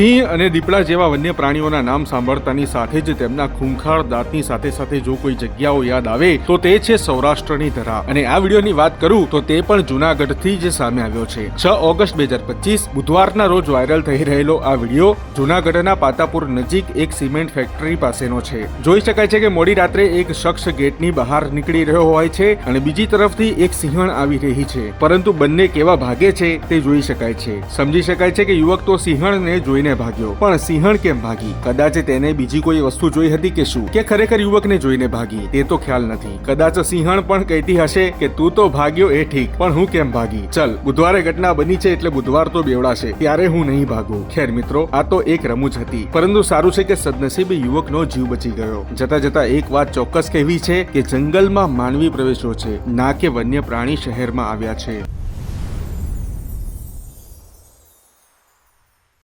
સિંહ અને દીપડા જેવા વન્ય પ્રાણીઓના નામ સાંભળતાની સાથે જ તેમના ખૂંખાર દાંતની સાથે સાથે જો કોઈ જગ્યાઓ યાદ આવે, તો તે છે સૌરાષ્ટ્રની ધરા. અને આ વિડીયોની વાત કરું, તો તે પણ જૂનાગઢથી જ સામે આવ્યો છે. છ ઓગસ્ટ બે હજાર પચીસ, બુધવારના રોજ વાયરલ થઈ રહેલો આ વીડિયો જૂનાગઢના પાતાપુર નજીક એક સિમેન્ટ ફેક્ટરી પાસેનો છે. જોઈ શકાય છે કે મોડી રાત્રે એક શખ્સ ગેટની બહાર નીકળી રહ્યો હોય છે અને બીજી તરફથી એક સિંહણ આવી રહી છે. પરંતુ બંને કેવા ભાગે છે, તે જોઈ શકાય છે. સમજી શકાય છે કે યુવક તો સિંહણને જોઈને ભાગ્યો, પણ સિંહણ કેમ ભાગી? કદાચ તેને બીજી કોઈ વસ્તુ જોઈ હતી કે શું? કે ખરેખર યુવકને જોઈને ભાગી? તે તો ખ્યાલ નથી. કદાચ સિંહણ પણ કહેતી હશે કે, તું તો ભાગ્યો એ ઠીક, પણ હું કેમ ભાગી? ચલ, બુધવારે ઘટના બની છે એટલે બુધવાર તો બેવડાશે. ત્યારે હું નહીં ભાગું. ખેર મિત્રો, આ તો એક રમૂજ હતી. પરંતુ સારું છે કે સદનસીબે યુવકનો જીવ બચી ગયો. જતા જતા એક વાત ચોક્કસ કહેવી છે કે, જંગલમાં માનવી પ્રવેશો છે, ના કે વન્ય પ્રાણી શહેરમાં આવ્યા છે.